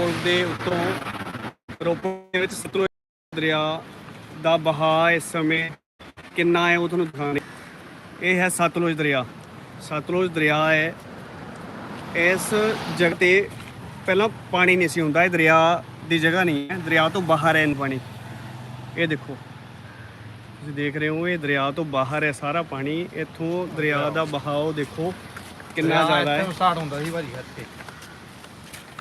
ਪੁਲ ਦੇ ਉੱਤੋਂ ਰੋਪੜ ਦੇ ਵਿੱਚ ਸਤਲੁਜ ਦਰਿਆ ਦਾ ਵਹਾਅ ਇਸ ਸਮੇਂ ਕਿੰਨਾ ਹੈ ਉਹ ਤੁਹਾਨੂੰ ਦਿਖਾਣੇ ਇਹ ਹੈ ਸਤਲੁਜ ਦਰਿਆ। ਸਤਲੁਜ ਦਰਿਆ ਹੈ। ਇਸ ਜਗ੍ਹਾ ਤੇ ਪਹਿਲਾਂ ਪਾਣੀ ਨਹੀਂ ਸੀ ਹੁੰਦਾ ਇਹ ਦਰਿਆ ਦੀ ਜਗ੍ਹਾ ਨਹੀਂ ਹੈ। ਦਰਿਆ ਤੋਂ ਬਾਹਰ ਹੈ ਪਾਣੀ। ਇਹ ਦੇਖੋ ਤੁਸੀਂ ਦੇਖ ਰਹੇ ਹੋ ਇਹ ਦਰਿਆ ਤੋਂ ਬਾਹਰ ਹੈ ਸਾਰਾ ਪਾਣੀ। ਇੱਥੋਂ ਦਰਿਆ ਦਾ ਵਹਾਅ ਦੇਖੋ ਕਿੰਨਾ ਜ਼ਿਆਦਾ ਹੈ। ਸਟਾਰਟ ਹੁੰਦਾ ਸੀ ਭਾਜੀ ਇੱਥੇ।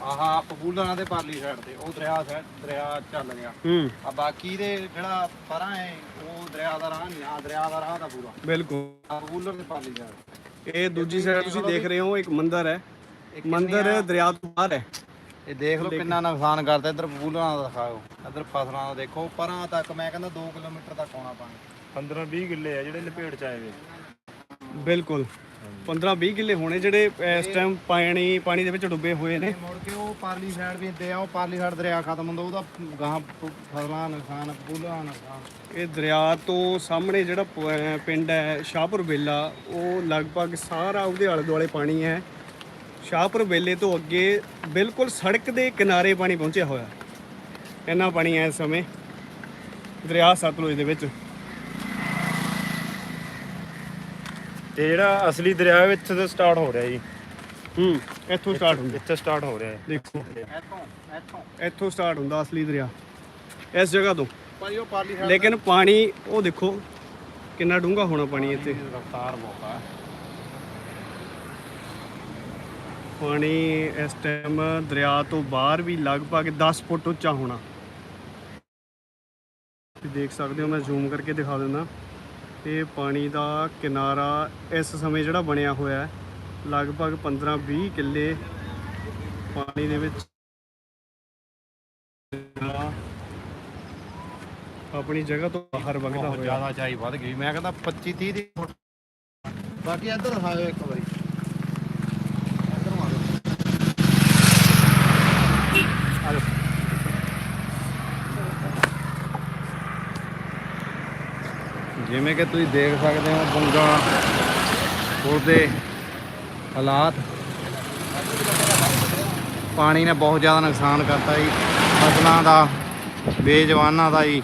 ਆਹਾ ਪਪੂਲਰਾਂ ਦੇ ਪਰਲੀ ਸਾਈਡ ਤੇ ਉਹ ਦਰਿਆ ਸਾਈਡ ਦਰਿਆ ਚੱਲ ਗਿਆ ਹੂੰ। ਆ ਬਾਕੀ ਦੇ ਜਿਹੜਾ ਪਰਾਂ ਹੈ ਉਹ ਦਰਿਆ ਦਾ ਰਾਹ ਨਹੀਂ ਆ ਦਰਿਆ ਦਾ ਰਾਹ ਦਾ ਪੂਰਾ। ਬਿਲਕੁਲ। ਆ ਪਪੂਲਰ ਦੇ ਪਰਲੀ ਸਾਈਡ ਇਹ ਦੂਜੀ ਸਾਈਡ ਤੁਸੀਂ ਦੇਖ ਰਹੇ ਹੋ ਇੱਕ ਮੰਦਿਰ ਹੈ। ਇਹ ਮੰਦਿਰ ਦਰਿਆ ਤੋਂ ਬਾਹਰ ਹੈ। ਇਹ ਦੇਖ ਲਓ ਕਿੰਨਾ ਨੁਕਸਾਨ ਕਰਦਾ ਇੱਧਰ ਪਪੂਲਰਾਂ ਦਾ ਦਿਖਾਓ। ਇੱਧਰ ਫਸਲਾਂ ਦਾ ਦੇਖੋ ਪਰਾਂ ਤੱਕ ਮੈਂ ਕਹਿੰਦਾ 2 ਕਿਲੋਮੀਟਰ ਤੱਕ ਆਉਣਾ ਪਾਣੀ। 15 20 ਕਿੱਲੇ ਆ ਜਿਹੜੇ ਲਪੇਟ ਚ ਆਏ ਵੇ। ਬਿਲਕੁਲ। 15 20 ਕਿੱਲੇ ਹੋਣੇ ਜਿਹੜੇ ਇਸ ਟਾਈਮ ਪਾਣੀ ਪਾਣੀ ਦੇ ਵਿੱਚ ਡੁੱਬੇ ਹੋਏ ਨੇ। ਮੁੜ ਕੇ ਉਹ ਪਰਲੀ ਸਾਈਡ ਵੀ ਤੇ ਆ ਉਹ ਪਰਲੀ ਸਾਈਡ ਦਰਿਆ ਖਤਮ ਹੁੰਦਾ ਉਹਦਾ ਪ- ਫਸਲਾਂ ਨੁਕਸਾਨ ਦਾ ਨੁਕਸਾਨ। ਇਹ ਦਰਿਆ ਤੋਂ ਸਾਹਮਣੇ ਜਿਹੜਾ ਪਿੰਡ ਹੈ ਸ਼ਾਹਪੁਰ ਵੇਲਾ ਉਹ ਲਗਭਗ ਸਾਰਾ ਉਹਦੇ ਆਲੇ ਦੁਆਲੇ ਪਾਣੀ ਹੈ। ਸ਼ਾਹਪੁਰ ਵੇਲੇ ਤੋਂ ਅੱਗੇ ਬਿਲਕੁਲ ਸੜਕ ਦੇ ਕਿਨਾਰੇ ਪਾਣੀ ਪਹੁੰਚਿਆ ਹੋਇਆ। ਇੰਨਾ ਪਾਣੀ ਹੈ ਇਸ ਸਮੇਂ। ਦਰਿਆ ਸਤਲੁਜ ਦੇ ਵਿੱਚ। ਤੇ ਜਿਹੜਾ ਅਸਲੀ ਦਰਿਆ ਵਿੱਚ ਤੋਂ ਸਟਾਰਟ ਹੋ ਰਿਹਾ ਜੀ। ਹੂੰ ਇੱਥੋਂ ਸਟਾਰਟ ਹੁੰਦਾ। ਇੱਥੇ ਸਟਾਰਟ ਹੋ ਰਿਹਾ ਹੈ। ਦੇਖੋ। ਇੱਥੋਂ ਇੱਥੋਂ। ਇੱਥੋਂ ਸਟਾਰਟ ਹੁੰਦਾ ਅਸਲੀ ਦਰਿਆ। ਇਸ ਜਗ੍ਹਾ ਤੋਂ। ਭਾਜੀ ਉਹ ਪਰਲੀ ਸਾਈਡ ਲੇਕਿਨ ਪਾਣੀ ਉਹ ਦੇਖੋ ਕਿੰਨਾ ਡੂੰਘਾ ਹੋਣਾ ਪਾਣੀ ਇੱਥੇ। ਰਫਤਾਰ ਬਹੁਤ ਆ। ਪਾਣੀ ਇਸ ਟਾਈਮ ਦਰਿਆ ਤੋਂ ਬਾਹਰ ਵੀ ਲਗਭਗ 10 ਫੁੱਟ ਉੱਚਾ ਹੋਣਾ। ਤੁਸੀਂ ਦੇਖ ਸਕਦੇ ਹੋ ਮੈਂ ਜ਼ੂਮ ਕਰਕੇ ਦਿਖਾ ਦਿੰਦਾ। ਇਹ ਪਾਣੀ ਦਾ ਕਿਨਾਰਾ ਇਸ ਸਮੇਂ ਜਿਹੜਾ ਬਣਿਆ ਹੋਇਆ ਹੈ ਲਗਭਗ 15-20 ਕਿੱਲੇ ਪਾਣੀ ਦੇ ਵਿੱਚ ਆਪਣੀ ਜਗ੍ਹਾ ਤੋਂ ਬਾਹਰ ਵਗਦਾ ਹੋਇਆ। ਜ਼ਿਆਦਾ ਚਾਈ ਵੱਧ ਗਈ। ਮੈਂ ਕਹਿੰਦਾ 25 30 ਦੀ ਬਾਕੀ ਇੱਧਰ ਦਿਖਾਓ ਇੱਕ ਵਾਰੀ। ਇੱਧਰ ਮਾਰੋ। ਆਲੋ ਜਿਵੇਂ ਕਿ ਤੁਸੀਂ ਦੇਖ ਸਕਦੇ ਹੋ ਬੰਗਾ ਪੁਲ ਦੇ ਹਾਲਾਤ। ਪਾਣੀ ਨੇ ਬਹੁਤ ਜ਼ਿਆਦਾ ਨੁਕਸਾਨ ਕਰਤਾ ਜੀ। ਫਸਲਾਂ ਦਾ ਬੇਜਵਾਨਾਂ ਦਾ ਜੀ।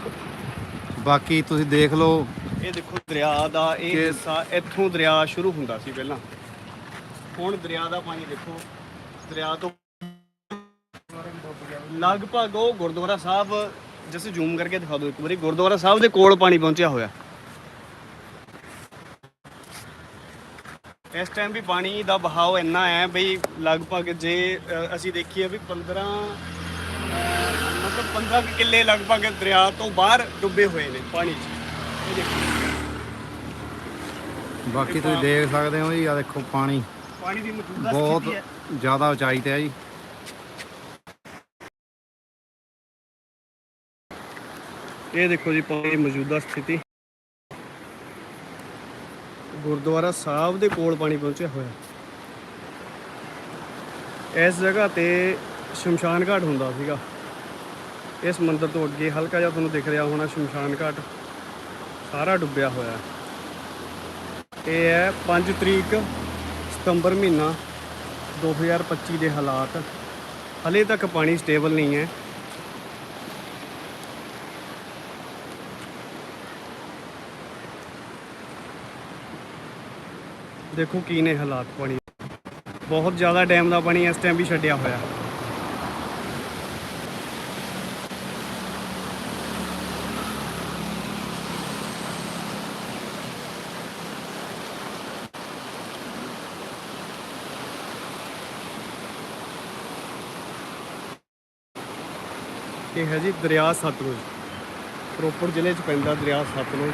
ਬਾਕੀ ਤੁਸੀਂ ਦੇਖ ਲਓ ਇਹ ਦੇਖੋ ਦਰਿਆ ਦਾ ਇਹ ਹਿੱਸਾ ਇੱਥੋਂ ਦਰਿਆ ਸ਼ੁਰੂ ਹੁੰਦਾ ਸੀ ਪਹਿਲਾਂ। ਹੁਣ ਦਰਿਆ ਦਾ ਪਾਣੀ ਦੇਖੋ ਦਰਿਆ ਤੋਂ ਲਗਭਗ ਉਹ ਗੁਰਦੁਆਰਾ ਸਾਹਿਬ ਜਿਵੇਂ ਜ਼ੂਮ ਕਰਕੇ ਦਿਖਾ ਦਿਓ ਇੱਕ ਵਾਰੀ। ਗੁਰਦੁਆਰਾ ਸਾਹਿਬ ਦੇ ਕੋਲ ਪਾਣੀ ਪਹੁੰਚਿਆ ਹੋਇਆ। ਇਸ ਟਾਈਮ ਵੀ ਪਾਣੀ ਦਾ ਵਹਾਅ ਇੰਨਾ ਹੈ ਬਈ ਲਗਭਗ ਜੇ ਅ, ਅਸੀਂ ਦੇਖੀਏ ਵੀ 15 ਅ, ਮਤਲਬ 15 ਕੁ ਕਿੱਲੇ ਲਗਭਗ ਦਰਿਆ ਤੋਂ ਬਾਹਰ ਡੁੱਬੇ ਹੋਏ ਨੇ ਪਾਣੀ 'ਚ। ਇਹ ਦੇਖੋ। ਬਾਕੀ ਤੁਸੀਂ ਦੇਖ ਸਕਦੇ ਹੋ ਜੀ ਆ ਦੇਖੋ ਪਾਣੀ। ਪਾਣੀ ਦੀ ਮੌਜੂਦਾ ਬਹੁਤ ਸਥਿਤੀ ਹੈ। ਜ਼ਿਆਦਾ ਉਚਾਈ ਤੇ ਹੈ ਜੀ। ਇਹ ਦੇਖੋ ਜੀ ਪਾਣੀ ਦੀ ਮੌਜੂਦਾ ਸਥਿਤੀ। ਗੁਰਦੁਆਰਾ ਸਾਹਿਬ ਦੇ ਕੋਲ ਪਾਣੀ ਪਹੁੰਚਿਆ ਹੋਇਆ। ਇਸ ਜਗ੍ਹਾ ਤੇ ਸ਼ਮਸ਼ਾਨ ਘਾਟ ਹੁੰਦਾ ਸੀਗਾ। ਇਸ ਮੰਦਿਰ ਤੋਂ ਅੱਗੇ ਹਲਕਾ ਜਿਹਾ ਤੁਹਾਨੂੰ ਦਿਖ ਰਿਹਾ ਹੋਣਾ, ਸ਼ਮਸ਼ਾਨ ਘਾਟ। ਸਾਰਾ ਡੁੱਬਿਆ ਹੋਇਆ ਇਹ ਹੈ 5 ਤਰੀਕ ਸਤੰਬਰ ਮਹੀਨਾ 2025 ਦੇ ਹਾਲਾਤ। ਹਲੇ ਤੱਕ ਪਾਣੀ ਸਟੇਬਲ ਨਹੀਂ ਹੈ। ਦੇਖੋ ਕੀ ਨੇ ਹਾਲਾਤ ਪਾਣੀ ਬਹੁਤ ਜ਼ਿਆਦਾ ਡੈਮ ਦਾ ਪਾਣੀ ਇਸ ਟਾਈਮ ਵੀ ਛੱਡਿਆ ਹੋਇਆ। ਇਹ ਹੈ ਜੀ ਦਰਿਆ ਸਤਲੁਜ। ਪ੍ਰੋਪਰ ਜ਼ਿਲ੍ਹੇ 'ਚ ਪੈਂਦਾ ਦਰਿਆ ਸਤਲੁਜ।